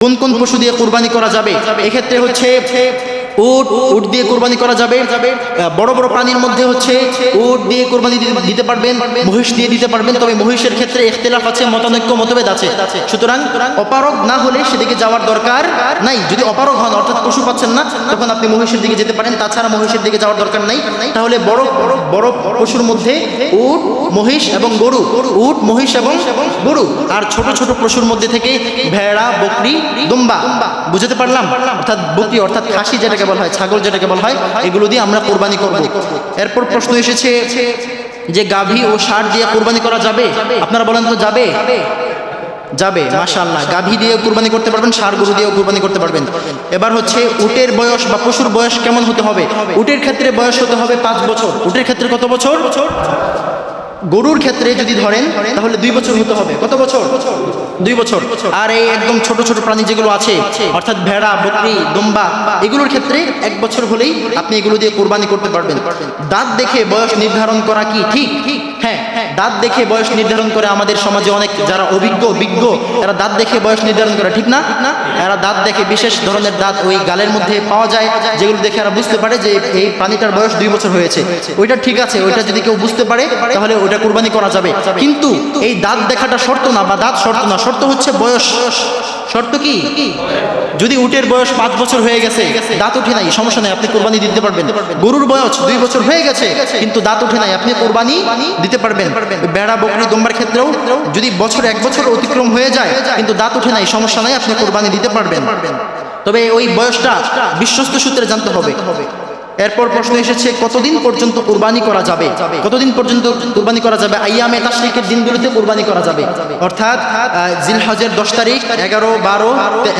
কোন কোন পশু দিয়ে কোরবানি করা যাবে? এক্ষেত্রে হচ্ছে উট উট দিয়ে কোরবানি করা যাবে। বড় বড় প্রাণীর মধ্যে হচ্ছে উট দিয়ে কোরবানি দিতে- পারবেন, মহিষ দিয়ে দিতে পারবেন। তবে মহিষের ক্ষেত্রে ইখতিলাফ আছে, মতানৈক্য মতভেদ আছে। সুতরাং অপারগ না হলে সেদিকে যাওয়ার দরকার নাই। যদি অপারগ হন, অর্থাৎ পশু পাচ্ছেন না, তখন আপনি মহিষের দিকে যেতে পারেন। তাছাড়া মহিষের দিকে যাওয়ার দরকার নাই। তাহলে বড় বড় পশুর মধ্যে উট, মহিষ এবং গরু, উট, মহিষ এবং গরু আর ছোট ছোট পশুর মধ্যে থেকে ভেড়া, বকরি, দুম্বা, বুঝতে পারলাম? অর্থাৎ বকরি, অর্থাৎ খাসি যেটাকে বলা হয়, ছাগল যেটাকে বলা হয়, এগুলো দিয়ে আমরা কোরবানি করব। এরপর প্রশ্ন এসেছে যে গাভী ও ষাঁড় দিয়ে কোরবানি করা যাবে? আপনারা বলেন তো যাবে। যাবে, মাশাআল্লাহ। গাভী দিয়ে কুরবানি করতে পারবেন সার গরু দিয়েও কুরবানি করতে পারবেন। এবার হচ্ছে উটের বয়স বা পশুর বয়স কেমন হতে হবে? উটের ক্ষেত্রে বয়স হতে হবে পাঁচ বছর। উটের ক্ষেত্রে কত বছর? গরুর ক্ষেত্রে যদি ধরেন, তাহলে দুই বছর হতে হবে। কত বছর? দুই বছর। আর এই একদম ছোট ছোট প্রাণী যেগুলো আছে, অর্থাৎ ভেড়া, বকরি, দুম্বা, এগুলোর ক্ষেত্রে এক বছর হলেই আপনি এগুলো দিয়ে কোরবানি করতে পারবেন। দাঁত দেখে বয়স নির্ধারণ করা কি ঠিক? হ্যাঁ দাঁত দেখে বয়স নির্ধারণ করে আমাদের সমাজে অনেক যারা অভিজ্ঞ, বিজ্ঞ, এরা দাঁত দেখে বয়স নির্ধারণ করে, ঠিক না? এরা দাঁত দেখে বিশেষ ধরনের দাঁত ওই গালের মধ্যে পাওয়া যায়, যেগুলো দেখে এরা বুঝতে পারে যে এই প্রাণীটার বয়স দুই বছর হয়েছে। ওইটা ঠিক আছে, ওইটা যদি কেউ বুঝতে পারে, তাহলে ওইটা কোরবানি করা যাবে। কিন্তু এই দাঁত দেখাটা শর্ত না বা দাঁত শর্ত না শর্ত হচ্ছে বয়স। শর্ত কি? যদি উটের বয়স পাঁচ বছর হয়ে গেছে দাঁত উঠে নাই সমস্যা নাই আপনি কোরবানি দিতে পারবেন। গরুর বয়স দুই বছর হয়ে গেছে কিন্তু দাঁত উঠে নাই আপনি কোরবানি দিতে পারবেন। বেড়া বকরি দম্বার ক্ষেত্রেও যদি বছর এক বছর অতিক্রম হয়ে যায় কিন্তু দাঁত উঠে নাই সমস্যা নাই আপনি কোরবানি দিতে পারবেন। তবে ওই বয়সটা বিশ্বস্ত সূত্রে জানতে হবে। এরপর প্রশ্ন এসেছে, কতদিন পর্যন্ত কোরবানি করা যাবে? কতদিন পর্যন্ত কোরবানি করা যাবে? আইয়ামে তাশরিকের দিনগুলোতে কোরবানি করা যাবে। অর্থাৎ জিলহজের দশ তারিখ, এগারো, বারো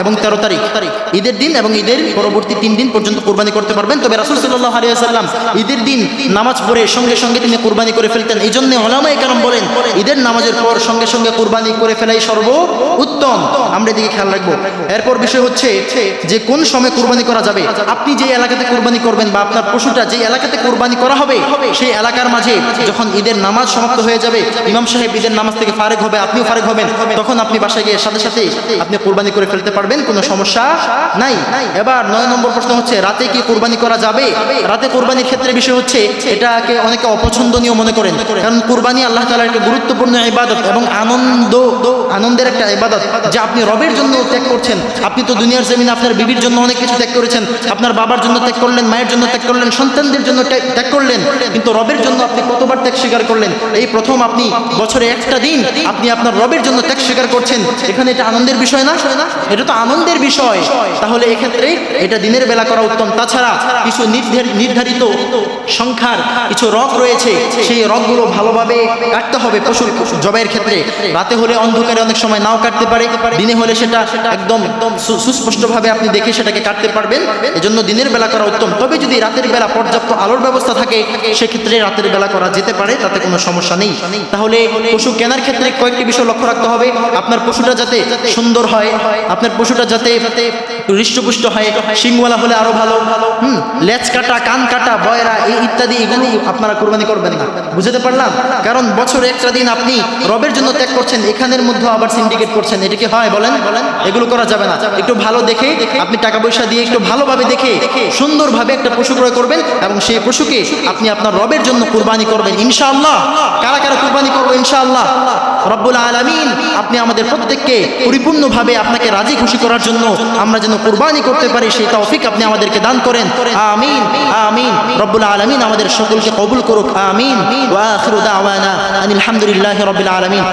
এবং তেরো তারিখ। ঈদের দিন এবং ঈদের পরবর্তী তিন দিন পর্যন্ত কোরবানি করতে পারবেন। তবে রাসুল সাল্লাহ আলিয়া সাল্লাম ঈদের দিন নামাজ পড়ে সঙ্গে সঙ্গে তিনি কোরবানি করে ফেলতেন। এই জন্য ওলামাই কারণ বলেন, ঈদের নামাজের পর সঙ্গে সঙ্গে কোরবানি করে ফেলাই সর্ব উত্তম আমরা এদিকে খেয়াল রাখব। এরপর বিষয় হচ্ছে যে কোন সময় কোরবানি করা যাবে? আপনি যে এলাকাতে কোরবানি করবেন বা আপনার পশুটা যে এলাকাতে কোরবানি করা হবে, সেই এলাকার মাঝে যখন ঈদের নামাজ সমাপ্ত হয়ে যাবে, ইমাম সাহেব ঈদের নামাজ থেকে ফারেক হবে, আপনিও ফারেক হবেন, তখন আপনি বাসায় গিয়ে সাথে সাথে আপনি কোরবানি করে ফেলতে পারবেন, কোনো সমস্যা নাই। এবার নয় নম্বর প্রশ্ন হচ্ছে, রাতে কি কোরবানি করা যাবে? রাতে কোরবানির ক্ষেত্রে বিষয় হচ্ছে, এটাকে অনেকে অপছন্দনীয় মনে করেন। কারণ কোরবানি আল্লাহ তালার একটা গুরুত্বপূর্ণ ইবাদত এবং আনন্দ, আনন্দের একটা ইবাদত যে আপনি রবের জন্য ত্যাগ করছেন। আপনি তো দুনিয়ার জমিনে আপনার বিবির জন্য অনেক কিছু ত্যাগ করেছেন, আপনার বাবার জন্য ত্যাগ করলেন, মায়ের জন্য ত্যাগ করলেন, সন্তানদের জন্য ত্যাগ ত্যাগ করলেন, কিন্তু রবের জন্য আপনি কতবার ত্যাগ স্বীকার করলেন? এই প্রথম আপনি বছরে একটা দিন আপনি আপনার রবের জন্য ত্যাগ স্বীকার করছেন। এখানে এটা আনন্দের বিষয় না? এটা তো আনন্দের বিষয়। তাহলে এক্ষেত্রে এটা দিনের বেলা করা উত্তম। তাছাড়া কিছু নির্ধারিত সংখ্যার কিছু রগ রয়েছে। সেই রগগুলো ভালোভাবে কাটতে হবে পশুর জবাইয়ের ক্ষেত্রে। রাতে হলে অন্ধকারে অনেক সময় নাও কাটতে পারে। দিনে হলে সেটা একদম সুস্পষ্টভাবে আপনি দেখে সেটাকে কাটতে পারবেন। এজন্য দিনের বেলা করা উত্তম। তবে যদি রাতের বেলা পর্যাপ্ত আলোর ব্যবস্থা থাকে, সেক্ষেত্রে রাতের বেলা করা যেতে পারে, তাতে কোনো সমস্যা নেই। তাহলে পশু কেনার ক্ষেত্রে কয়েকটি বিষয় লক্ষ্য রাখতে হবে। আপনার পশুটা যাতে সুন্দর হয়, আপনার পশুটা যাতে হৃষ্টপুষ্ট হয়, শিংওয়ালা হলে আরও ভালো। হুম, লেজ কাটা, কান কাটা, বয়রা, এই ইত্যাদি এগুলো আপনারা কোরবানি করবেন না। বুঝতে পারলাম? কারণ বছরে একটা দিন আপনি রবের জন্য ত্যাগ করছেন, এখানের মধ্যে আবার সিন্ডিকেট করছেন। এটা কি হয় বলেন? এগুলো করা যাবে না। একটু ভালো দেখে, আপনি টাকা পয়সা দিয়ে একটু ভালোভাবে দেখে, সুন্দরভাবে একটা পশু ক্রয় করবেন এবং সেই পশুকে আপনি আপনার রবের জন্য কোরবানি করবেন। ইনশাআল্লাহ। কারা কারা কোরবানি করব? ইনশাআল্লাহ। রব্বুল আলামিন, আপনি আমাদের প্রত্যেককে পরিপূর্ণভাবে আপনাকে রাজি, খুশি করার জন্য আমরা যেন কুরবানি করতে পারি, সেই তৌফিক আপনি আমাদেরকে দান করেন। আমিন আমিন। রব্বুল আলামিন আমাদের সকলকে কবুল করুক। আমিন। ওয়া আখিরু দাওয়ানা আনিল হামদুলিল্লাহি রাব্বিল আলামিন।